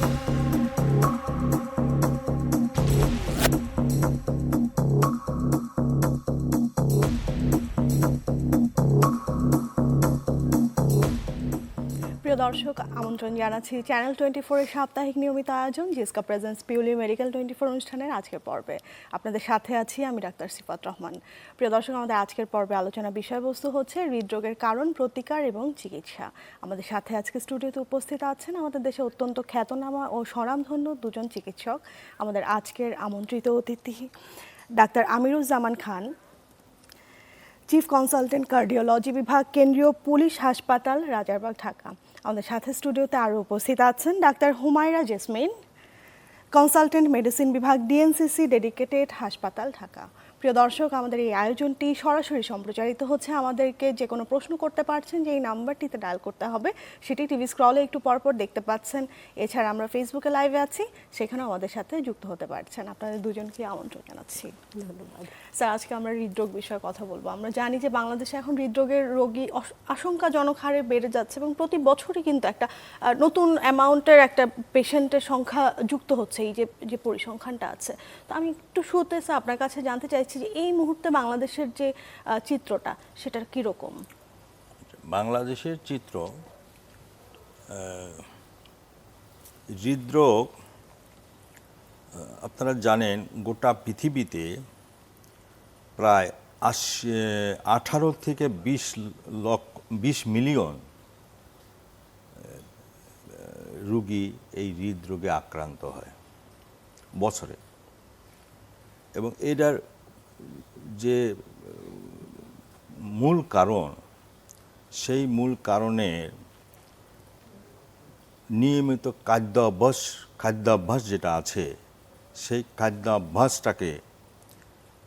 প্রিয় দর্শক, আমন্ত্রণ জানাচ্ছি চ্যানেল টোয়েন্টি ফোরের সাপ্তাহিক নিয়মিত আয়োজন জিসকা প্রেজেন্স পিউলি মেডিকেল টোয়েন্টি ফোর অনুষ্ঠানের আজকের পর্বে। আপনাদের সাথে আছি আমি ডাক্তার সিফাত রহমান। প্রিয় দর্শক, আমাদের আজকের পর্বে আলোচনা বিষয়বস্তু হচ্ছে হৃদরোগের কারণ, প্রতিকার এবং চিকিৎসা। আমাদের সাথে আজকে স্টুডিওতে উপস্থিত আছেন আমাদের দেশে অত্যন্ত খ্যাতনামা ও স্বনামধন্য দুজন চিকিৎসক, আমাদের আজকের আমন্ত্রিত অতিথি, doctor Amiruzzaman Khan chief consultant cardiology বিভাগ, কেন্দ্রীয় পুলিশ হাসপাতাল, রাজারবাগ, ঢাকা। আমাদের সাথে স্টুডিওতে আরও উপস্থিত আছেন doctor Humaira Jesmin, consultant medicine বিভাগ, ডিএনসিসি, ডেডিকেটেড হাসপাতাল, ঢাকা। প্রিয় দর্শক আমাদের এই আয়োজনটি সরাসরি সম্প্রচারিত হচ্ছে। আমাদেরকে যে কোনো প্রশ্ন করতে পারছেন যে এই নাম্বারটিতে ডায়াল করতে হবে সেটি টিভি স্ক্রলে একটু পরপর দেখতে পাচ্ছেন। এছাড়া আমরা ফেসবুকে লাইভে আছি সেখানেও আমাদের সাথে যুক্ত হতে পারছেন। আপনাদের দুজনকে আমন্ত্রণ জানাচ্ছি। ধন্যবাদ। স্যার আজকে আমরা হৃদরোগ বিষয়ে কথা বলব। আমরা জানি যে বাংলাদেশে এখন হৃদরোগের রোগী আশঙ্কাজনক হারে বেড়ে যাচ্ছে এবং প্রতি বছরই কিন্তু একটা নতুন অ্যামাউন্টের একটা পেশেন্টের সংখ্যা যুক্ত হচ্ছে এই যে যে পরিসংখ্যানটা আছে। তো আমি একটু শুরুতে স্যার আপনার কাছে জানতে চাইছি যে এই মুহূর্তে বাংলাদেশের যে চিত্রটা সেটা কীরকম? বাংলাদেশের চিত্র হৃদরোগ আপনারা জানেন গোটা পৃথিবীতে প্রায় আশি আঠারো থেকে বিশ লক্ষ, বিশ মিলিয়ন রুগী এই হৃদরোগে আক্রান্ত হয় বছরে। এবং এটার যে মূল কারণ, সেই মূল কারণের নিয়মিত খাদ্যাভ্যাস খাদ্যাভ্যাস যেটা আছে, সেই খাদ্যাভ্যাসটাকে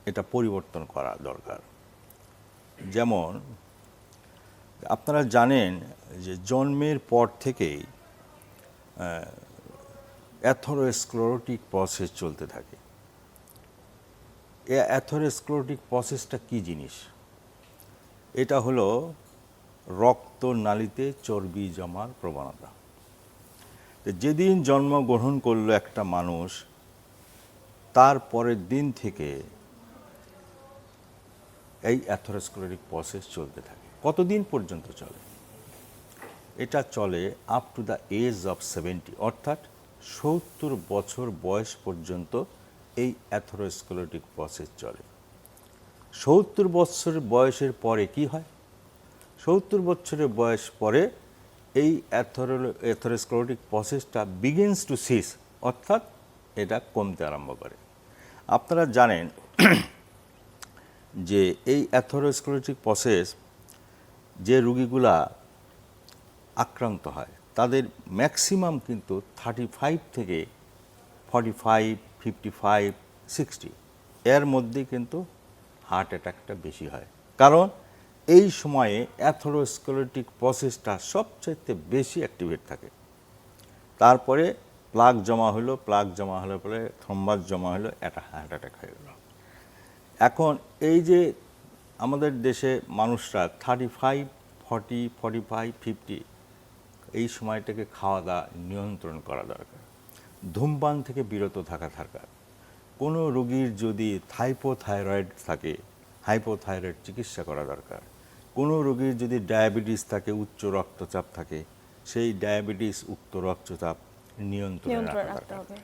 এটা পরিবর্তন করা দরকার। যেমন, আপনারা জানেন যে জন্মের পর থেকেই অ্যাথোরোস্ক্লোরোটিক প্রসেস চলতে থাকে। এ অ্যাথোরোস্ক্লোরোটিক প্রসেসটা কী জিনিস? এটা হলো রক্ত নালীতে চর্বি জমার প্রবণতা। যেদিন জন্মগ্রহণ করল একটা মানুষ, তার পরের দিন থেকে এই অ্যাথোরোস্ক্লোরিক প্রসেস চলতে থাকে। কতদিন পর্যন্ত চলে? এটা চলে up to the age of seventy অর্থাৎ সত্তর বছর বয়স পর্যন্ত এই অ্যাথোরোস্ক্লোরিক প্রসেস চলে। সত্তর বছর বয়সের পরে কি হয়? সত্তর বছরের বয়স পরে এই অ্যাথোরোস্ক্লোরোটিক প্রসেসটা বিগিনস টু সিস অর্থাৎ এটা কমতে আরম্ভ করে। আপনারা জানেন যে এই অ্যাথোরোস্ক্লোরোটিক প্রসেস যে রুগীগুলা আক্রান্ত হয়, তাদের ম্যাক্সিমাম কিন্তু থার্টি ফাইভ থেকে forty five fifty five sixty এর মধ্যে কিন্তু হার্ট অ্যাটাকটা বেশি হয়। কারণ এই সময়ে অ্যাথোরোস্কেলেটিক প্রসেসটা সবচাইতে বেশি অ্যাক্টিভেট থাকে। তারপরে প্লাগ জমা হলো প্লাগ জমা হলে পরে থ্রম্বাস জমা হলো, একটা হার্ট অ্যাটাক হয়ে গেল। এখন এই যে আমাদের দেশে মানুষরা thirty five forty forty five fifty এই সময়টাকে খাওয়া দাওয়া নিয়ন্ত্রণ করা দরকার। ধূমপান থেকে বিরত থাকা দরকার। কোনো রোগীর যদি থাইপোথাইরয়েড থাকে হাইপোথাইরয়েড চিকিৎসা করা দরকার। কোনো রোগীর যদি ডায়াবেটিস থাকে উচ্চ রক্তচাপ থাকে সেই ডায়াবেটিস উক্ত রক্তচাপ নিয়ন্ত্রণে রাখা দরকার।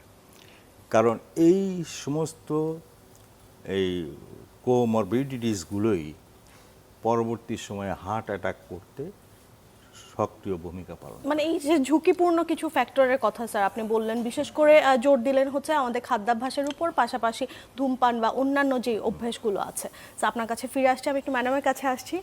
কারণ এই সমস্ত এই কোমরবিডিটিসগুলোই পরবর্তী সময়ে হার্ট অ্যাটাক করতে সক্রিয় ভূমিকা পালন মানে এই যে ঝুঁকিপূর্ণ কিছু ফ্যাক্টরের কথা স্যার আপনি বললেন বিশেষ করে জোর দিলেন হচ্ছে আমাদের খাদ্যাভ্যাসের উপর পাশাপাশি ধূমপান বা অন্যান্য যে অভ্যাসগুলো আছে। আপনার কাছে ফিরে আসছি আমি একটু ম্যাডামের কাছে আসছি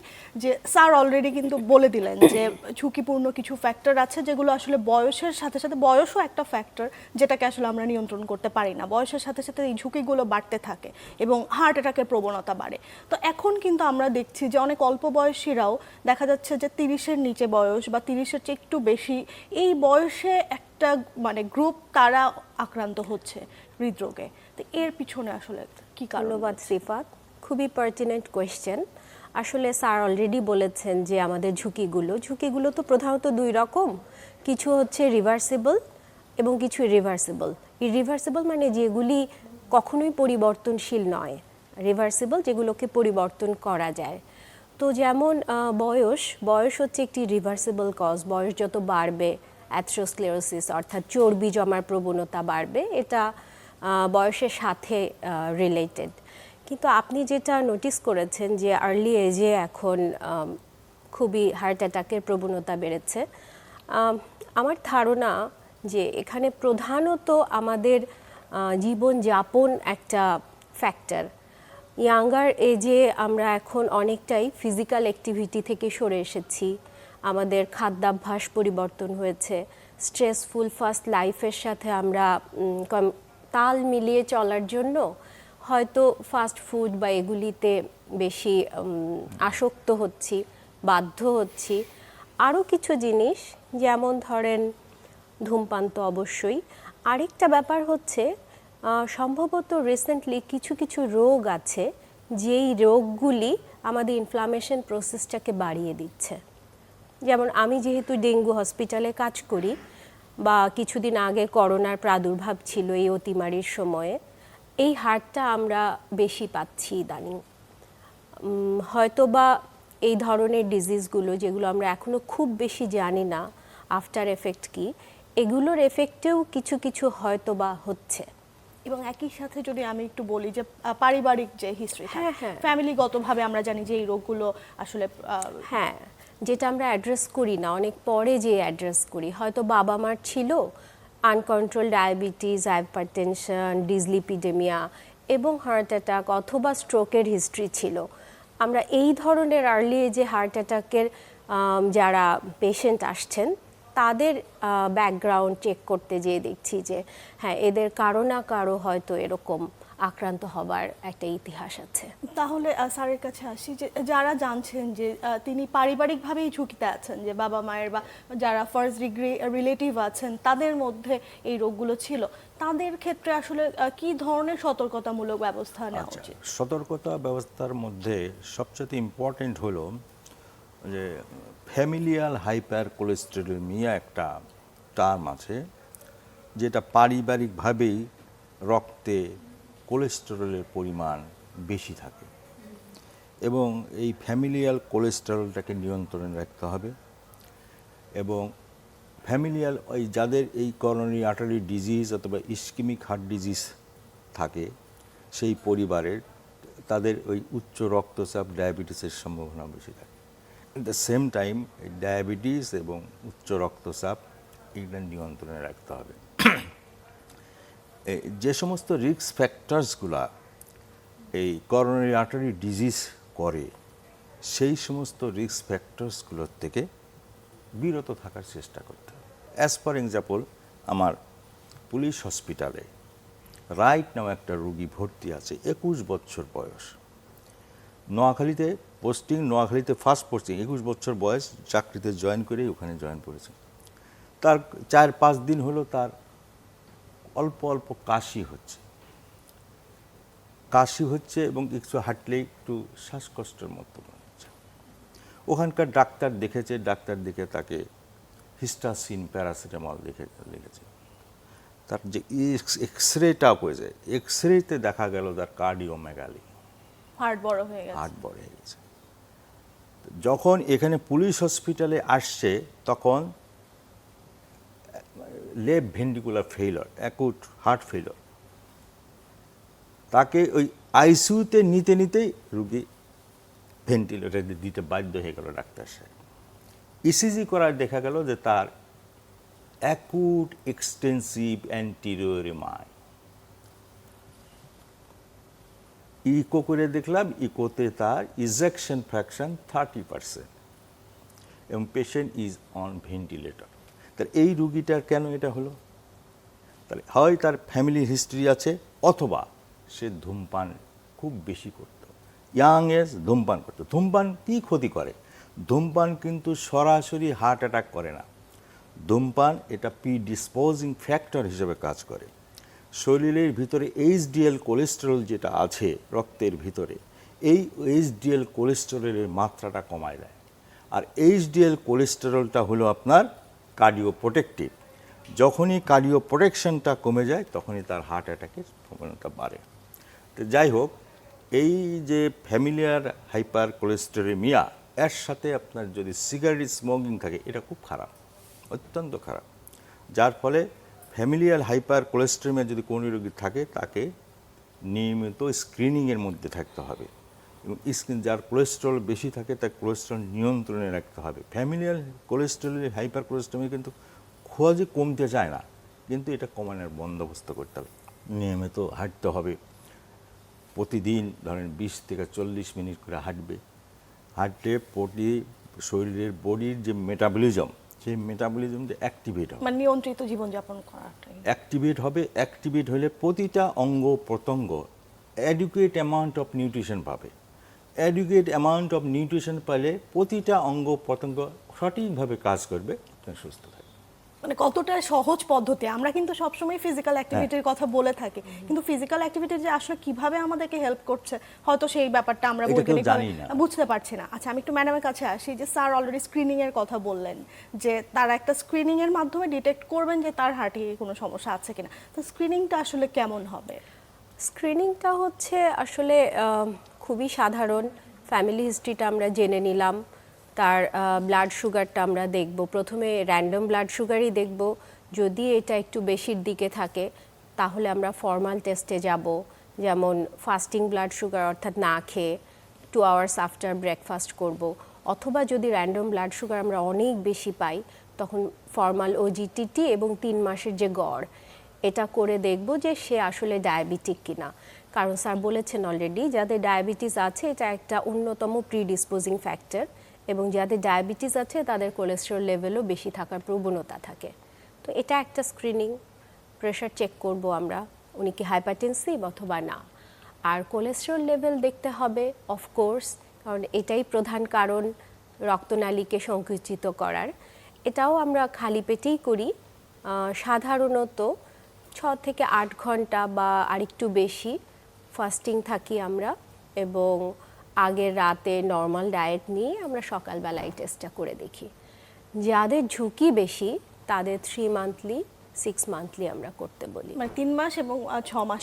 যে স্যার অলরেডি কিন্তু বলে দিলেন যে ঝুঁকিপূর্ণ কিছু ফ্যাক্টর আছে যেগুলো আসলে বয়সের সাথে সাথে বয়সও একটা ফ্যাক্টর যেটাকে আসলে আমরা নিয়ন্ত্রণ করতে পারি না। বয়সের সাথে সাথে এই ঝুঁকিগুলো বাড়তে থাকে এবং হার্ট অ্যাটাকের প্রবণতা বাড়ে। তো এখন কিন্তু আমরা দেখছি যে অনেক অল্প বয়সীরাও দেখা যাচ্ছে যে তিরিশের নিচে বয়স বা তিরিশের চেয়ে একটু বেশি, এই বয়সে একটা মানে গ্রুপ তারা আক্রান্ত হচ্ছে হৃদরোগে। তো এর পিছনে আসলে কি কারণ ধন্যবাদ শ্রীফাত খুবই পার্টিনেন্ট কোয়েশ্চেন আসলে স্যার অলরেডি বলেছেন যে আমাদের ঝুঁকিগুলো। ঝুঁকিগুলো তো প্রধানত দুই রকম। কিছু হচ্ছে রিভার্সিবল এবং কিছু রিভার্সিবল ইরিভার্সিবল মানে যেগুলি কখনোই পরিবর্তনশীল নয়। রিভার্সিবল যেগুলোকে পরিবর্তন করা যায়। তো যেমন বয়স বয়স হচ্ছে একটি রিভার্সিবল কজ বয়স যত বাড়বে অ্যাথ্রোস্ক্লেরোসিস অর্থাৎ চর্বি জমার প্রবণতা বাড়বে, এটা বয়সের সাথে রিলেটেড কিন্তু আপনি যেটা নোটিস করেছেন যে আর্লি এজে এখন খুবই হার্ট অ্যাটাকের প্রবণতা বেড়েছে আমার ধারণা যে এখানে প্রধানত আমাদের জীবনযাপন একটা ফ্যাক্টর ইয়াঙ্গার এজে আমরা এখন অনেকটাই ফিজিক্যাল অ্যাক্টিভিটি থেকে সরে এসেছি। আমাদের খাদ্যাভ্যাস পরিবর্তন হয়েছে। স্ট্রেসফুল ফার্স্ট লাইফের সাথে আমরা তাল মিলিয়ে চলার জন্য হয়তো ফাস্ট ফুড বা এগুলিতে বেশি আসক্ত হচ্ছি, বাধ্য হচ্ছি। আরও কিছু জিনিস, যেমন ধরেন ধূমপান তো অবশ্যই। আরেকটা ব্যাপার হচ্ছে সম্ভবত রিসেন্টলি কিছু কিছু রোগ আছে, যেই রোগগুলি আমাদের ইনফ্লামেশন প্রসেসটাকে বাড়িয়ে দিচ্ছে। যেমন আমি যেহেতু ডেঙ্গু হসপিটালে কাজ করি বা কিছুদিন আগে করোনার প্রাদুর্ভাব ছিল এই অতিমারির সময়ে, এই হারটা আমরা বেশি পাচ্ছি ইদানিং। হয়তোবা এই ধরনের ডিজিজগুলো যেগুলো আমরা এখনও খুব বেশি জানি না আফটার এফেক্ট কি, এগুলোর এফেক্টেও কিছু কিছু হয়তোবা হচ্ছে। এবং একই সাথে যদি আমি একটু বলি যে পারিবারিক যে হিস্ট্রি হ্যাঁ, হ্যাঁ। ফ্যামিলিগতভাবে আমরা জানি যে এই রোগগুলো আসলে হ্যাঁ যেটা আমরা অ্যাড্রেস করি না অনেক পরে যে অ্যাড্রেস করি হয়তো বাবা মার ছিল আনকন্ট্রোল ডায়াবেটিস হাইপারটেনশন ডিজলিপিডেমিয়া এবং হার্ট অ্যাটাক অথবা স্ট্রোকের হিস্ট্রি ছিল আমরা এই ধরনের আর্লি যে হার্ট অ্যাটাকের যারা পেশেন্ট আসছেন তাদের ব্যাকগ্রাউন্ড চেক করতে যেয়ে দেখছি যে হ্যাঁ এদের কারও না কারও হয়তো এরকম আক্রান্ত হবার একটা ইতিহাস আছে। তাহলে স্যারের কাছে আসি যে যারা জানছেন যে তিনি পারিবারিকভাবেই ঝুঁকিতে আছেন যে বাবা মায়ের বা যারা ফার্স্ট ডিগ্রি রিলেটিভ আছেন তাদের মধ্যে এই রোগগুলো ছিল। তাদের ক্ষেত্রে আসলে কি ধরনের সতর্কতামূলক ব্যবস্থা নেওয়া আচ্ছা উচিত? সতর্কতা ব্যবস্থার মধ্যে সবচেয়ে ইম্পর্টেন্ট হলো যে ফ্যামিলিয়াল হাইপার কোলেস্টেরোমিয়া একটা টার্ম আছে, যেটা পারিবারিকভাবেই রক্তে কোলেস্টেরলের পরিমাণ বেশি থাকে। এবং এই ফ্যামিলিয়াল কোলেস্টেরলটাকে নিয়ন্ত্রণে রাখতে হবে। এবং ফ্যামিলিয়াল ওই যাদের এই করোনারি আর্টারি ডিজিজ অথবা ইস্কিমিক হার্ট ডিজিজ থাকে, সেই পরিবারের, তাদের ওই উচ্চ রক্তচাপ, ডায়াবেটিসের সম্ভাবনা বেশি থাকে। দ্য সেম টাইম ডায়াবেটিস এবং উচ্চ রক্তচাপ এগুলো নিয়ন্ত্রণে রাখতে হবে। যে সমস্ত রিস্ক ফ্যাক্টরসগুলা এই করোনারি আর্টারি ডিজিজ করে, সেই সমস্ত রিস্ক ফ্যাক্টরসগুলোর থেকে বিরত থাকার চেষ্টা করতে হবে। অ্যাজ ফর এক্সাম্পল আমার পুলিশ হসপিটালে রাইট নাও একটা রুগী ভর্তি আছে, একুশ বছর বয়স। নোয়াখালীতে পোস্টিং নোয়াখালীতে ফার্স্ট পোস্টিং একুশ বছর বয়স চাকরিতে জয়েন করেই ওখানে জয়েন করেছে। তার চার পাঁচ দিন হলো তার অল্প অল্প কাশি হচ্ছে। কাশি হচ্ছে এবং একটু হাঁটলেই একটু শ্বাসকষ্টের মতো হচ্ছে। ওখানকার ডাক্তার দেখেছে ডাক্তার দেখে তাকে হিস্টাসিন প্যারাসিটামল দেখে লিখেছে তার যে এক্স রেটা হয়েছে এক্স রেতে দেখা গেল তার কার্ডিওমেগালি হার্ট বড় হয়ে গেছে। হার্ট বড় হয়ে গেছে। যখন এখানে পুলিশ হসপিটালে আসছে, তখন left ventricular failure acute heart failure, তাকে ওই আইসিউতে নিতে নিতেই রুগী ভেন্টিলেটর দিতে বাধ্য হয়ে গেল ডাক্তার সাহেব। ইসিজি করার দেখা গেল যে তার অ্যাকুট এক্সটেন্সিভ অ্যান্টিরিওরিমাই ইকো করে দেখলাম ইকোতে তার ইজেকশন ফ্র্যাকশন থার্টি পার্সেন্ট এবং পেশেন্ট ইজ অন ভেন্টিলেটর তার এই রুগীটার কেন এটা হলো? তাহলে হয় তার ফ্যামিলি হিস্ট্রি আছে, অথবা সে ধূমপান খুব বেশি করত। ইয়াং এজ ধূমপান করতো। ধূমপান কী ক্ষতি করে? ধূমপান কিন্তু সরাসরি হার্ট অ্যাটাক করে না। ধূমপান এটা পি ডিসপোজিং ফ্যাক্টর হিসেবে কাজ করে। শরীরের ভিতরে এইচডিএল কোলেস্টেরল যেটা আছে রক্তের ভিতরে, এই এইচডিএল কোলেস্টেরলের মাত্রাটা কমায় দেয়। আর এইচডিএল কোলেস্টেরলটা হলো আপনার কার্ডিও প্রোটেক্টিভ যখনই কার্ডিও প্রোটেকশনটা কমে যায়, তখনই তার হার্ট অ্যাটাকের প্রবণতা বাড়ে। তো যাই হোক, এই যে ফ্যামিলিয়ার হাইপার কোলেস্টেরেমিয়া এর সাথে আপনার যদি সিগারেট স্মোকিং থাকে, এটা খুব খারাপ, অত্যন্ত খারাপ। যার ফলে ফ্যামিলিয়াল হাইপার কোলেস্টেরিমিয়া যদি কোনো রোগী থাকে, তাকে নিয়মিত স্ক্রিনিংয়ের মধ্যে থাকতে হবে। এবং স্ক্রিন যার কোলেস্ট্রল বেশি থাকে, তার কোলেস্ট্রল নিয়ন্ত্রণে রাখতে হবে। ফ্যামিলিয়াল কোলেস্ট্রলের হাইপার কোলেস্ট্রমি কিন্তু খোঁজে কমতে চায় না, কিন্তু এটা কমানোর বন্দোবস্ত করতে হবে। নিয়মিত হাঁটতে হবে। প্রতিদিন ধরেন বিশ থেকে চল্লিশ মিনিট করে হাঁটবে। হাঁটলে প্রতি শরীরের বডির যে মেটাবলিজম সেই যে অ্যাক্টিভেট হবে। মানে নিয়ন্ত্রিত জীবনযাপন করাটাই অ্যাক্টিভেট হবে অ্যাক্টিভেট হলে প্রতিটা অঙ্গ প্রত্যঙ্গ অ্যাডুকেট অ্যামাউন্ট অফ নিউট্রিশন পাবে। অ্যাডুকেট অ্যামাউন্ট অফ নিউট্রিশন পেলে প্রতিটা অঙ্গ প্রত্যঙ্গ সঠিকভাবে কাজ করবে আপনার সুস্থ মানে কতটা সহজ পদ্ধতি আমরা কিন্তু সবসময় ফিজিক্যাল অ্যাক্টিভিটির কথা বলে থাকি। কিন্তু ফিজিক্যাল অ্যাক্টিভিটি যে আসলে কীভাবে আমাদেরকে হেল্প করছে হয়তো সেই ব্যাপারটা আমরা। বুঝতে পারছি না। আচ্ছা আমি একটু ম্যাডামের কাছে আসি যে স্যার অলরেডি স্ক্রিনিং এর কথা বললেন যে তারা একটা স্ক্রিনিং এর মাধ্যমে ডিটেক্ট করবেন যে তার হার্টে কোনো সমস্যা আছে কিনা। তো স্ক্রিনিংটা আসলে কেমন হবে? স্ক্রিনিংটা হচ্ছে আসলে খুবই সাধারণ। ফ্যামিলি হিস্ট্রিটা আমরা জেনে নিলাম। তার ব্লাড সুগারটা আমরা দেখব। প্রথমে র্যান্ডম ব্লাড সুগারই দেখব। যদি এটা একটু বেশির দিকে থাকে, তাহলে আমরা ফর্মাল টেস্টে যাব। যেমন ফাস্টিং ব্লাড সুগার অর্থাৎ না খেয়ে টু আওয়ার্স আফটার ব্রেকফাস্ট করব। অথবা যদি র্যান্ডম ব্লাড সুগার আমরা অনেক বেশি পাই, তখন ফর্মাল ওজিটিটি এবং তিন মাসের যে গড়, এটা করে দেখব যে সে আসলে ডায়াবেটিক কিনা। কারণ স্যার বলেছেন অলরেডি যাদের ডায়াবেটিস আছে, এটা একটা অন্যতম প্রিডিসপোজিং ফ্যাক্টর এবং যাদের ডায়াবেটিস আছে, তাদের কোলেস্টেরল লেভেলও বেশি থাকার প্রবণতা থাকে। তো এটা একটা স্ক্রিনিং প্রেশার চেক করব আমরা, উনি কি হাইপারটেনসিভ অথবা না। আর কোলেস্টেরল লেভেল দেখতে হবে অফকোর্স কারণ এটাই প্রধান কারণ রক্তনালীকে সংকুচিত করার। এটাও আমরা খালি পেটেই করি সাধারণত ছ থেকে আট ঘণ্টা বা আরেকটু বেশি ফাস্টিং থাকি আমরা এবং আগের রাতে নর্মাল ডায়েট নিয়ে আমরা সকালবেলা এই টেস্টটা করে দেখি যাদের ঝুঁকি বেশি তাদের থ্রি মান্থলি সিক্স মান্থলি আমরা করতে বলি মানে তিন মাস এবং ছ মাস।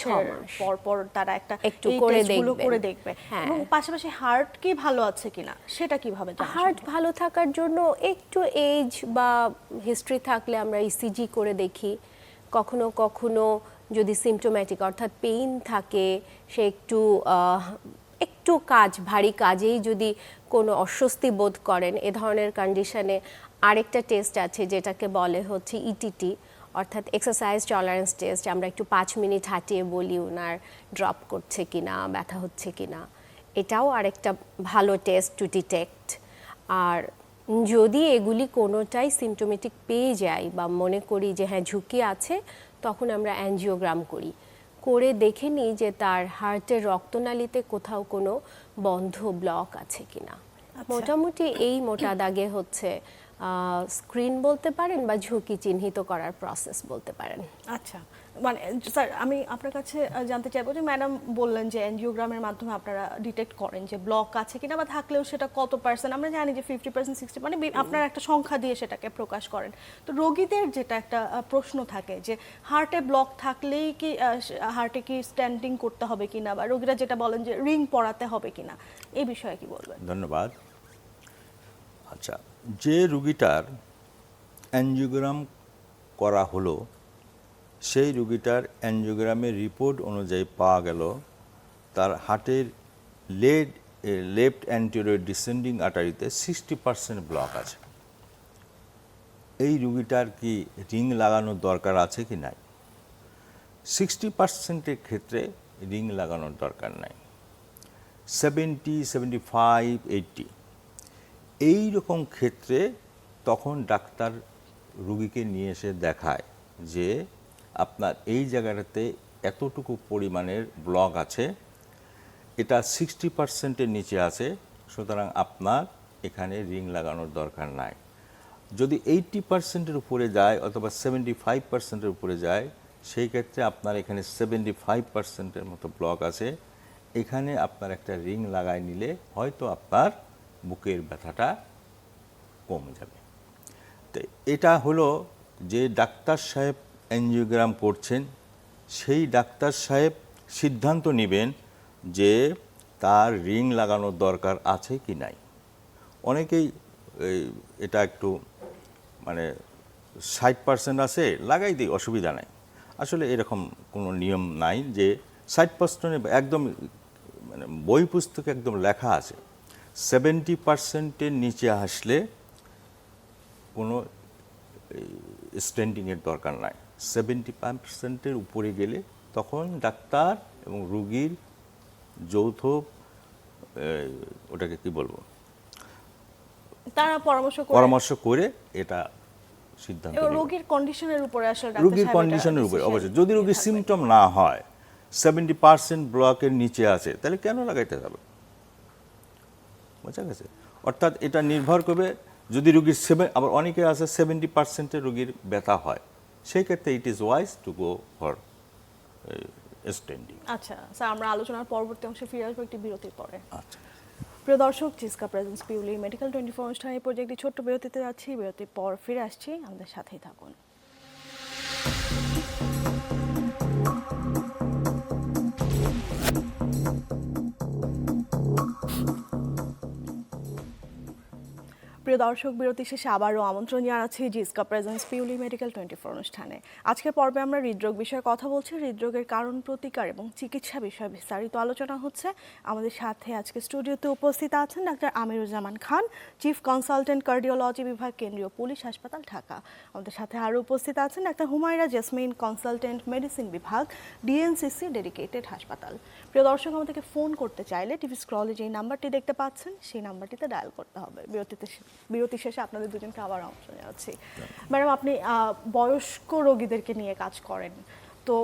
পর পর তারা একটা একটু করে দেখবেন। করে দেখবে হ্যাঁ। এবং পাশাপাশি হার্ট কি ভালো আছে কিনা সেটা কীভাবে হার্ট ভালো থাকার জন্য একটু এজ বা হিস্ট্রি থাকলে আমরা ইসিজি করে দেখি কখনো কখনো যদি সিমটোম্যাটিক অর্থাৎ পেইন থাকে সে একটু একটু কাজ, ভারী কাজেই যদি কোনো অস্বস্তি বোধ করেন, এ ধরনের কন্ডিশনে আরেকটা টেস্ট আছে যেটাকে বলে হচ্ছে ইটিটি অর্থাৎ এক্সারসাইজ টলারেন্স টেস্ট আমরা একটু পাঁচ মিনিট হাঁটিয়ে বলি ওনার ড্রপ করছে কিনা, ব্যথা হচ্ছে কি না এটাও আরেকটা ভালো টেস্ট টু ডিটেক্ট আর যদি এগুলি কোনোটাই সিমটোমেটিক পেয়ে যাই বা মনে করি যে হ্যাঁ ঝুঁকি আছে, তখন আমরা অ্যানজিওগ্রাম করি। করে দেখে নিই যে তার হার্টের রক্তনালীতে কোথাও কোনো বন্ধ ব্লক আছে কিনা। মোটামুটি এই মোটা দাগে হচ্ছে স্ক্রিন বলতে পারেন বা ঝুঁকি চিহ্নিত করার প্রসেস বলতে পারেন। আচ্ছা। মানে স্যার আমি আপনার কাছে জানতে চাইব যে ম্যাডাম বললেন যে এনজিওগ্রামের মাধ্যমে আপনারা ডিটেক্ট করেন যে ব্লক আছে কিনা বা থাকলেও সেটা কত পার্সেন্ট আমরা জানি যে ফিফটি পার্সেন্ট সিক্সটি মানে আপনারা একটা সংখ্যা দিয়ে সেটাকে প্রকাশ করেন। তো রোগীদের যেটা একটা প্রশ্ন থাকে যে হার্টে ব্লক থাকলেই কি হার্টে কি স্ট্যান্ডিং করতে হবে কিনা বা রোগীরা যেটা বলেন যে রিং পরাতে হবে কিনা এই বিষয়ে কি বলবেন? ধন্যবাদ। আচ্ছা যে রুগীটার অ্যানজিওগ্রাম করা হলো সেই রুগীটার অ্যানজিওগ্রামের রিপোর্ট অনুযায়ী পাওয়া গেল, তার হার্টের লেড লেফট অ্যান্টিরিয়র ডিসেন্ডিং আটারিতে সিক্সটি পার্সেন্ট ব্লক আছে। এই রুগীটার কি রিং লাগানোর দরকার আছে কি নাই? সিক্সটি পার্সেন্টের ক্ষেত্রে রিং লাগানোর দরকার নাই। সেভেন্টি সেভেন্টি ফাইভ, এইটটি এই রকম ক্ষেত্রে তখন ডাক্তার রুগীকে নিয়ে এসে দেখায় যে আপনার এই জায়গাটাতে এতটুকু পরিমাণের ব্লক আছে, এটা সিক্সটি পার্সেন্টের নিচে আছে, সুতরাং আপনার এখানে রিং লাগানোর দরকার নাই। যদি এইটটি পার্সেন্টের উপরে যায় অথবা সেভেন্টি ফাইভ পার্সেন্টের উপরে যায়, সেই ক্ষেত্রে আপনার এখানে সেভেন্টি ফাইভ পার্সেন্টের মতো ব্লক আছে। এখানে আপনার একটা রিং লাগাই নিলে হয়তো আপনার বুকের ব্যথাটা কমে যাবে। তো এটা হলো যে ডাক্তার সাহেব অ্যাঞ্জিওগ্রাম করছেন সেই ডাক্তার সাহেব সিদ্ধান্ত নেবেন যে তার রিং লাগানোর দরকার আছে কি নাই। অনেকেই এটা একটু মানে ষাট পার্সেন্ট আছে, লাগাই দিই, অসুবিধা নাই। আসলে এরকম কোনো নিয়ম নাই যে ষাট পার্সেন্ট একদম মানে বই পুস্তকে একদম লেখা আছে। সেভেন্টি পার্সেন্টের নিচে আসলে কোনো স্ট্যান্ডিংয়ের দরকার নাই। সেভেন্টি পার্সেন্টের উপরে গেলে তখন ডাক্তার এবং রুগীর যৌথ ওটাকে কি বলব? তারা পরামর্শ পরামর্শ করে এটা সিদ্ধান্ত রোগীর কন্ডিশনের উপরে আসলে রোগীর কন্ডিশনের উপরে অবশ্যই। যদি রোগীর সিমটম না হয় সেভেন্টি পার্সেন্ট ব্লকের নিচে আছে তাহলে কেন লাগাইতে যাবে বোঝা গেছে? অর্থাৎ এটা নির্ভর করবে যদি রুগীর সেভেন আবার অনেকে আছে সেভেন্টি পার্সেন্টের রুগীর ব্যথা হয় সেই ক্ষেত্রে it is wise to go for standing আচ্ছা স্যার আমরা আলোচনার পরবর্তী অংশে ফিরে আসব একটি বিরতির পরে। আচ্ছা। প্রিয় দর্শক জিসকা প্রেজেন্স পিউলি মেডিকেল টোয়েন্টি ফোর অনুষ্ঠানে এই প্রজেক্টটি ছোট্ট বিরতিতে যাচ্ছি। বিরতির পর ফিরে আসছি। আমাদের সাথেই থাকুন। প্রিয় দর্শক বিরতি শেষে আবারও আমন্ত্রণ জানাচ্ছি জিসকা প্রেজেন্স পিউলি মেডিকেল টোয়েন্টি ফোর অনুষ্ঠানে। আজকের পর্বে আমরা হৃদরোগ বিষয়ে কথা বলছি, হৃদরোগের কারণ প্রতিকার এবং চিকিৎসা বিষয়ে বিস্তারিত আলোচনা হচ্ছে। আমাদের সাথে আজকে স্টুডিওতে উপস্থিত আছেন doctor Amiruzzaman Khan, chief consultant cardiology বিভাগ, কেন্দ্রীয় পুলিশ হাসপাতাল, ঢাকা। আমাদের সাথে আরও উপস্থিত আছেন doctor Humaira Jesmin, consultant medicine বিভাগ, ডিএনসিসি ডেডিকেটেড হাসপাতাল। প্রিয় দর্শক, আমাদেরকে ফোন করতে চাইলে টিভি স্ক্রলে যেই নাম্বারটি দেখতে পাচ্ছেন, সেই নাম্বারটিতে ডায়াল করতে হবে। বিরতিতে বিরতি শেষে আপনাদের দুজনকে আবার আমন্ত্রণ জানাচ্ছি। ম্যাডাম আপনি আহ, বয়স্ক রোগীদেরকে নিয়ে কাজ করেন। তো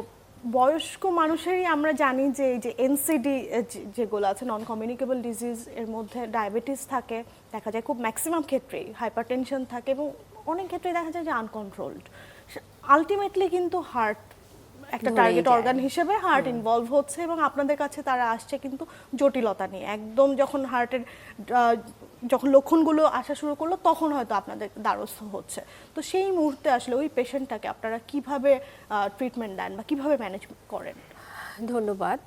বয়স্ক মানুষেরই আমরা জানি যে এই যে এনসিডি যেগুলো আছে নন কমিউনিকেবল ডিজিজ এর মধ্যে ডায়াবেটিস থাকে দেখা যায় খুব ম্যাক্সিমাম ক্ষেত্রেই হাইপারটেনশন থাকে এবং অনেক ক্ষেত্রেই দেখা যায় যে আনকন্ট্রোলড আলটিমেটলি কিন্তু হার্ট একটা টার্গেট অর্গান হিসেবে হার্ট ইনভলভ হচ্ছে এবং আপনাদের কাছে তারা আসছে কিন্তু জটিলতা নিয়ে। একদম যখন হার্টের যখন লক্ষণগুলো আসা শুরু করল, তখন হয়তো আপনাদের দ্বারস্থ হচ্ছে। তো সেই মুহূর্তে আসলে ওই পেশেন্টটাকে আপনারা কীভাবে ট্রিটমেন্ট দেন বা কীভাবে ম্যানেজ করেন? ধন্যবাদ।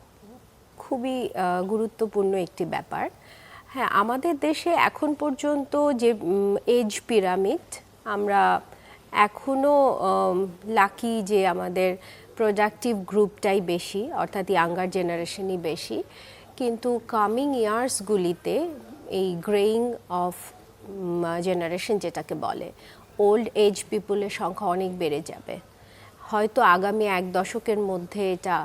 খুবই গুরুত্বপূর্ণ একটি ব্যাপার। হ্যাঁ আমাদের দেশে এখন পর্যন্ত যে এজ পিরামিড আমরা এখনও লাকি যে আমাদের প্রোডাক্টিভ গ্রুপটাই বেশি, অর্থাৎ ইয়াঙ্গার জেনারেশনই বেশি। কিন্তু কামিং ইয়ার্সগুলিতে এই গ্রেইং অফ জেনারেশন যেটাকে বলে, ওল্ড এজ পিপুলের সংখ্যা অনেক বেড়ে যাবে। হয়তো আগামী এক দশকের মধ্যে এটা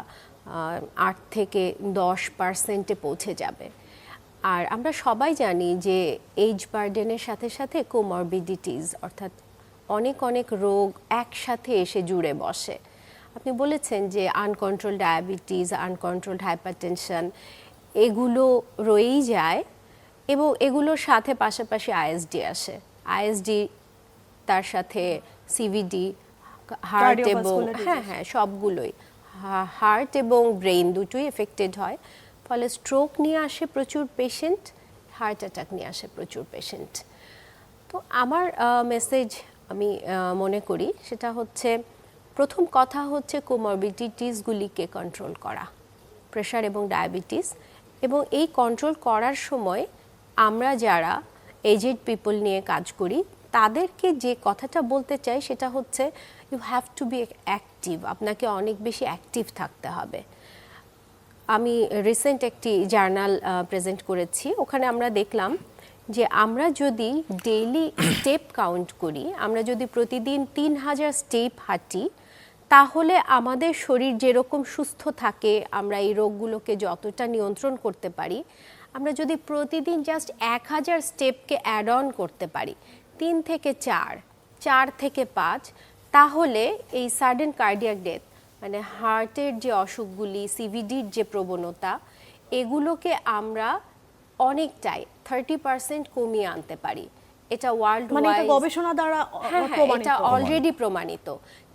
আট থেকে দশ পার্সেন্টে পৌঁছে যাবে। আর আমরা সবাই জানি যে এইজ বার্ডেনের সাথে সাথে কোমরবিডিটিস, অর্থাৎ অনেক অনেক রোগ একসাথে এসে জুড়ে বসে। আপনি বলেছেন যে আনকন্ট্রোল ডায়াবেটিস আনকন্ট্রোল হাইপারটেনশন, এগুলো রয়েই যায় এবং এগুলোর সাথে পাশাপাশি আইএসডি আসে। আইএসডি তার সাথে সিভিডি হার্ট এবং হ্যাঁ হ্যাঁ সবগুলোই। হার্ট এবং ব্রেইন দুটোই এফেক্টেড হয়। ফলে স্ট্রোক নিয়ে আসে প্রচুর পেশেন্ট হার্ট অ্যাটাক নিয়ে আসে প্রচুর পেশেন্ট তো আমার মেসেজ আমি মনে করি সেটা হচ্ছে প্রথম কথা হচ্ছে কোমরবিডিটিসগুলিকে কন্ট্রোল করা। প্রেশার এবং ডায়াবেটিস এবং এই কন্ট্রোল করার সময় আমরা যারা এজেড পিপল নিয়ে কাজ করি, তাদেরকে যে কথাটা বলতে চাই সেটা হচ্ছে you have to be active আপনাকে অনেক বেশি অ্যাক্টিভ থাকতে হবে। আমি রিসেন্ট একটি জার্নাল প্রেজেন্ট করেছি, ওখানে আমরা দেখলাম যে আমরা যদি ডেইলি স্টেপ কাউন্ট করি, আমরা যদি প্রতিদিন তিন হাজার স্টেপ হাঁটি, তাহলে আমাদের শরীর যেরকম সুস্থ থাকে, আমরা এই রোগগুলোকে যতটা নিয়ন্ত্রণ করতে পারি আমরা যদি প্রতিদিন জাস্ট এক হাজার স্টেপকে অ্যাড অন করতে পারি তিন থেকে চার চার থেকে পাঁচ তাহলে এই সাডেন কার্ডিয়াক ডেথ মানে হার্টের যে অসুখগুলি সিভিডির যে প্রবণতা এগুলোকে আমরা অনেকটাই থার্টি পার্সেন্ট কমিয়ে আনতে পারি। এটা ওয়ার্ল্ড মানে এটা গবেষণা দ্বারা হ্যাঁ হ্যাঁ এটা অলরেডি প্রমাণিত।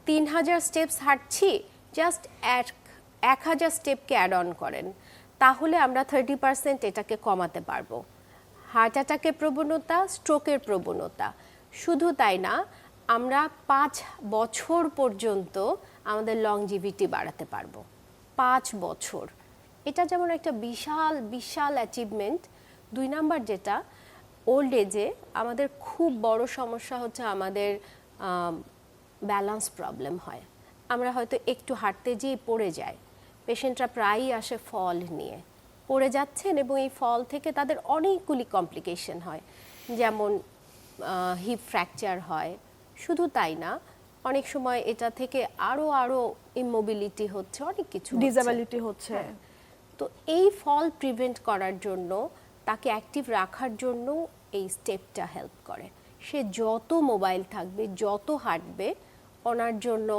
তিন হাজার স্টেপস হাঁটছি জাস্ট এক এক হাজার স্টেপকে অ্যাড অন করেন। তাহলে আমরা থার্টি পার্সেন্ট এটাকে কমাতে পারব। হার্ট অ্যাটাকের প্রবণতা স্ট্রোকের প্রবণতা। শুধু তাই না, আমরা পাঁচ বছর পর্যন্ত আমাদের লংজিভিটি বাড়াতে পারব। পাঁচ বছর। এটা যেমন একটা বিশাল বিশাল অ্যাচিভমেন্ট দুই নাম্বার যেটা ওল্ড এজে আমাদের খুব বড় সমস্যা হচ্ছে আমাদের ব্যালান্স প্রবলেম হয়। আমরা হয়তো একটু হাঁটতে যেয়ে পড়ে যাই। পেশেন্টরা প্রায়ই আসে ফল নিয়ে। পড়ে যাচ্ছেন এবং এই ফল থেকে তাদের অনেকগুলি কমপ্লিকেশন হয়। যেমন হিপ ফ্র্যাকচার হয়। শুধু তাই না অনেক সময় এটা থেকে আরও আরও ইমোবিলিটি হচ্ছে অনেক কিছু। ডিসেবিলিটি হচ্ছে। তো এই ফল প্রিভেন্ট করার জন্য তাকে অ্যাক্টিভ রাখার জন্য এই স্টেপটা হেল্প করে। সে যত মোবাইল থাকবে যত হাঁটবে ওনার জন্য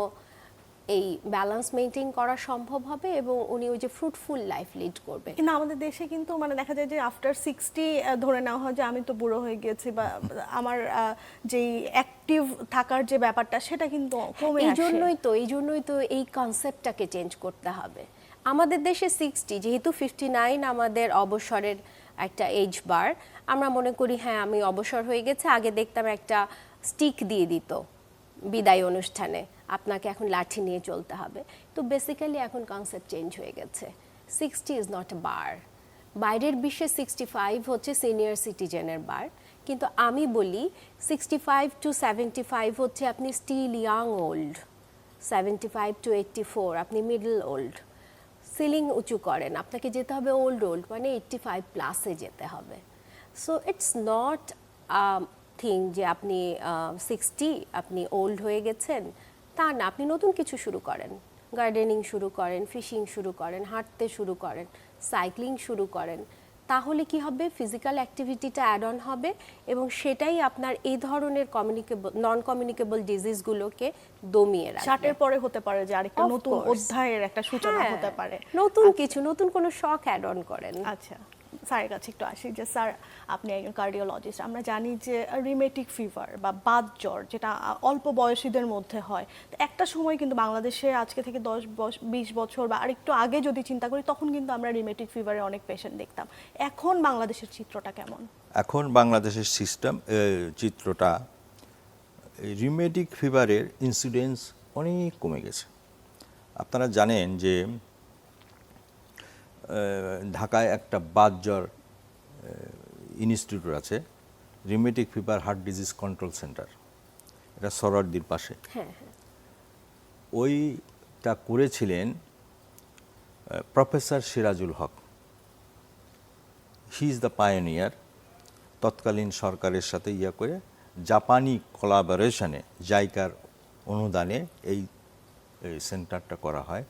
এই ব্যালেন্স মেনটেন করা সম্ভব হবে এবং উনি ওই যে ফ্রুটফুল লাইফ লিড করবে কিন্তু আমাদের দেশে কিন্তু মানে দেখা যায় যে আফটার সিক্সটি ধরে নেওয়া হয় যে আমি তো বুড়ো হয়ে গেছি বা আমার যেই অ্যাক্টিভ থাকার যে ব্যাপারটা সেটা কিন্তু কমে এই জন্যই তো এই জন্যই তো এই কনসেপ্টটাকে চেঞ্জ করতে হবে। আমাদের দেশে সিক্সটি যেহেতু ফিফটি নাইন আমাদের অবসরের একটা এজ বার আমরা মনে করি হ্যাঁ আমি অবসর হয়ে গেছে আগে দেখতাম একটা স্টিক দিয়ে দিত বিদায় অনুষ্ঠানে। আপনাকে এখন লাঠি নিয়ে চলতে হবে। তো বেসিক্যালি এখন কনসেপ্ট চেঞ্জ হয়ে গেছে। Sixty is not a bar বাইরের বিশ্বে সিক্সটি ফাইভ হচ্ছে সিনিয়র সিটিজেনের বার কিন্তু আমি বলি sixty five to seventy five হচ্ছে আপনি still young old seventy five to eighty four আপনি মিডল ওল্ড সিলিং উঁচু করেন, আপনাকে যেতে হবে ওল্ড ওল্ড মানে এইট্টি ফাইভ প্লাসে যেতে হবে। সো ইটস নট থিং যে আপনি সিক্সটি আপনি ওল্ড হয়ে গেছেন। তা না আপনি নতুন কিছু শুরু করেন। গার্ডেনিং শুরু করেন ফিশিং শুরু করেন হাঁটতে শুরু করেন সাইক্লিং শুরু করেন। তাহলে কি হবে? ফিজিক্যাল অ্যাক্টিভিটিটা অ্যাড অন হবে এবং সেটাই আপনার এই ধরনের কমিউনিকেবল নন কমিউনিকেবল ডিজিজগুলোকে দমিয়ে রাখবে। ষাটের পরে হতে পারে যে আরেকটা নতুন অধ্যায়ের একটা সূচনা হ্যাঁ, হতে পারে। নতুন কিছু নতুন কোনো শখ অ্যাড অন করেন। আচ্ছা। স্যারের কাছে একটু আসি যে, স্যার, আপনি একজন কার্ডিওলজিস্ট আমরা জানি যে রিমেটিক ফিভার বা বাত জ্বর, যেটা অল্প বয়সীদের মধ্যে হয় একটা সময় কিন্তু বাংলাদেশে আজকে থেকে দশ বিশ বছর বা আরেকটু আগে যদি চিন্তা করি, তখন কিন্তু আমরা রিমেটিক ফিভারে অনেক পেশেন্ট দেখতাম। এখন বাংলাদেশের চিত্রটা কেমন? এখন বাংলাদেশের সিস্টেম চিত্রটা রিমেটিক ফিভারের ইনসিডেন্স অনেক কমে গেছে। আপনারা জানেন যে ঢাকায় একটা বাতজ্বর ইনস্টিটিউট আছে rheumatic fever heart disease control centre এটা সরারদির পাশে। হ্যাঁ হ্যাঁ। ওইটা করেছিলেন professor Sirajul Haque. He is the pioneer তৎকালীন সরকারের সাথে ইয়া করে জাপানি কোলাবোরেশনে জাইকার অনুদানে এই সেন্টারটা করা হয়।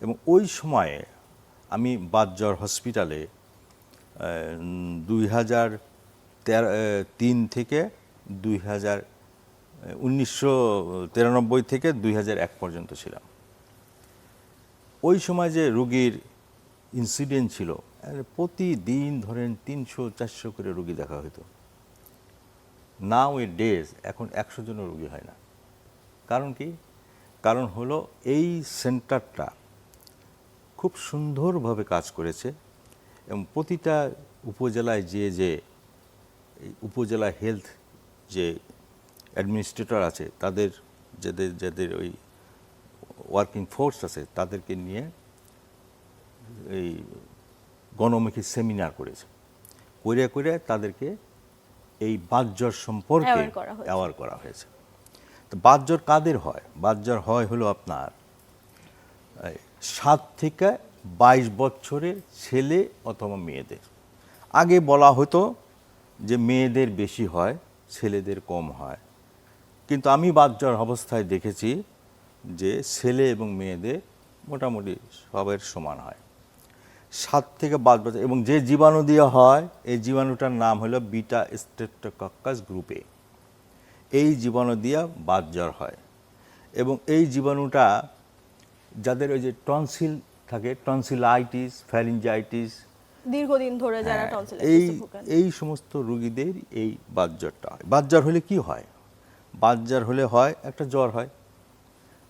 এবং ওই সময়ে আমি বাদজর হসপিটালে দুই হাজার তিন থেকে দুই হাজার উনিশশো তিরানব্বই থেকে দুই হাজার এক পর্যন্ত ছিলাম। ওই সময় যে রুগীর ইনসিডেন্ট ছিল প্রতিদিন ধরেন তিনশো, চারশো করে রুগী দেখা হতো নাও এ ডেজ এখন একশো জনও রুগী হয় না। কারণ কি? কারণ হলো এই সেন্টারটা খুব সুন্দরভাবে কাজ করেছে এবং প্রতিটা উপজেলায় যে যে এই উপজেলা হেলথ যে অ্যাডমিনিস্ট্রেটর আছে তাদের যাদের যাদের ওই ওয়ার্কিং ফোর্স আছে তাদেরকে নিয়ে এই গণমুখী সেমিনার করেছে। করে করে তাদেরকে এই বাতজ্বর সম্পর্কে। অ্যাওয়ার করা হয়েছে। তো বাতজ্বর কাদের হয়? বাতজ্বর হয় হলো আপনার সাত থেকে বাইশ বছরের ছেলে অথবা মেয়েদের। আগে বলা হতো যে মেয়েদের বেশি হয়, ছেলেদের কম হয়। কিন্তু আমি বাতজ্বর অবস্থায় দেখেছি যে ছেলে এবং মেয়েদের মোটামুটি সবের সমান হয়। সাত থেকে বাদ বছর এবং যে জীবাণু দিয়ে হয়, এই জীবাণুটার নাম হলো বিটা স্টেপ্টোকক্কাস গ্রুপে এই জীবাণু দিয়ে বাতজ্বর হয় এবং এই জীবাণুটা যাদের ওই যে টনসিল থাকে টনসিলাইটিস ফ্যারিঞ্জাইটিস দীর্ঘদিন ধরে যারা হ্যাঁ, এই এই সমস্ত রোগীদের এই বাতজ্বরটা হয়। বাতজ্বর হলে কি হয়? বাতজ্বর হলে হয় একটা জ্বর হয়।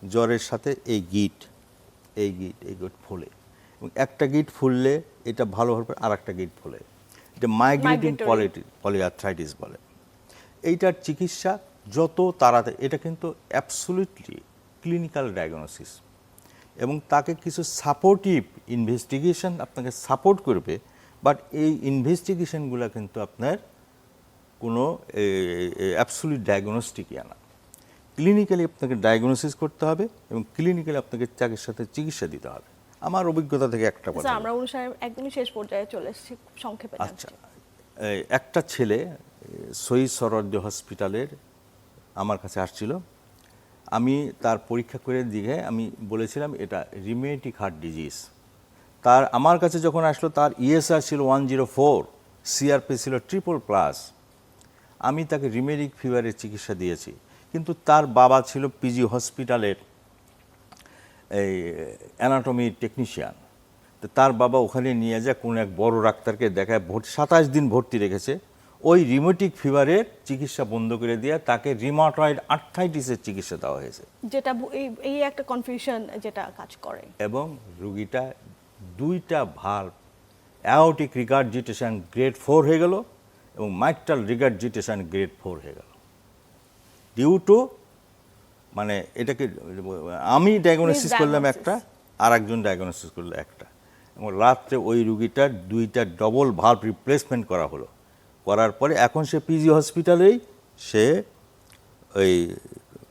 জ্বরের সাথে এই গিট এই গিট এই গিট ফোলে। এবং একটা গিট ফুললে এটা ভালো হওয়ার পর আর একটা গিট ফোলে। এটা মাইগ্রেটিং পলিটি পলিআর্থ্রাইটিস বলে। এইটার চিকিৎসা যত তাড়াতাড়ি এটা কিন্তু অ্যাবসোলিউটলি ক্লিনিক্যাল ডায়াগনোসিস এবং তাকে কিছু সাপোর্টিভ ইনভেস্টিগেশন আপনাকে সাপোর্ট করবে বাট এই ইনভেস্টিগেশনগুলো কিন্তু আপনার কোনো অ্যাবসোলিউট ডায়াগনস্টিকই না। ক্লিনিক্যালি আপনাকে ডায়াগনোসিস করতে হবে এবং ক্লিনিক্যালি আপনাকে চাকের সাথে চিকিৎসা দিতে হবে। আমার অভিজ্ঞতা থেকে একটা কথা আমরা অনুষ্ঠানের একদমই শেষ পর্যায়ে চলে এসেছি সংক্ষেপে আচ্ছা একটা ছেলে শহীদ সরোদ্দি হসপিটালের আমার কাছে আসছিল। আমি তার পরীক্ষা করে দিকে আমি বলেছিলাম এটা রিমেটিক হার্ট ডিজিজ তার, আমার কাছে যখন আসলো, তার ইএসআর ছিল ওয়ান জিরো ফোর সিআরপি ছিল ট্রিপল প্লাস আমি তাকে রিমেটিক ফিভারের চিকিৎসা দিয়েছি। কিন্তু তার বাবা ছিল পিজি হসপিটালের এই অ্যানাটমি টেকনিশিয়ান তো তার বাবা ওখানে নিয়ে যায়, কোনো এক বড় ডাক্তারকে দেখায়, ভর্তি, সাতাশ দিন ভর্তি রেখেছে। ওই রিমোটিক ফিভারের চিকিৎসা বন্ধ করে দিয়ে তাকে রিমাটয়েড আর্থাইটিসের চিকিৎসা দেওয়া হয়েছে। যেটা এই একটা কনফিউশন যেটা কাজ করে। এবং রুগীটা দুইটা ভালো অ্যাওটিক রিগার্জিটেশন গ্রেড ফোর হয়ে গেল এবং মাইট্রাল রিগার্জিটেশন গ্রেড ফোর হয়ে গেল। ডিউ টু মানে এটাকে আমি ডায়াগনোসিস করলাম একটা আর একজন ডায়াগনোসিস করল একটা। এবং রাত্রে ওই রুগীটার দুইটা ডবল ভাল্ব রিপ্লেসমেন্ট করা হলো। করার পরে এখন সে পিজি হসপিটালেই সে ওই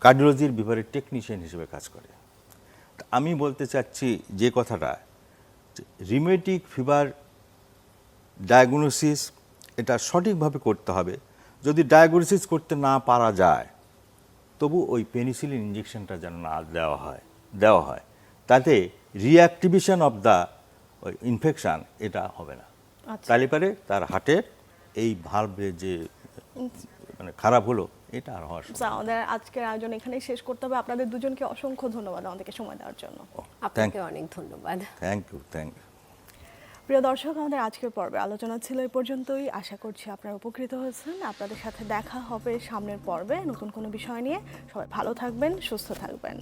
কার্ডিওলজির বিভাগে টেকনিশিয়ান হিসেবে কাজ করে। আমি বলতে চাচ্ছি যে কথাটা রিমেটিক ফিভার ডায়াগনোসিস এটা সঠিকভাবে করতে হবে। যদি ডায়াগনোসিস করতে না পারা যায় তবু ওই পেনিসিলিন ইঞ্জেকশনটা যেন না দেওয়া হয় দেওয়া হয়। তাতে রিঅ্যাক্টিভেশন অফ দ্য ইনফেকশান এটা হবে না। আচ্ছা। তাহলে পারে তার হার্টের এই ভাল্বের যে মানে খারাপ হলো এটা আর হওয়ার আচ্ছা, আমাদের আজকের আয়োজন এখানেই শেষ করতে হবে। আপনাদের দুজনকে অসংখ্য ধন্যবাদ আমাদেরকে সময় দেওয়ার জন্য। আপনাকে অনেক ধন্যবাদ। থ্যাংক ইউ থ্যাংক ইউ প্রিয় দর্শক আমাদের আজকের পর্বে আলোচনা ছিল এই পর্যন্তই। আশা করছি আপনারা উপকৃত হয়েছেন। আপনাদের সাথে দেখা হবে সামনের পর্বে নতুন কোনো বিষয় নিয়ে। সবাই ভালো থাকবেন সুস্থ থাকবেন।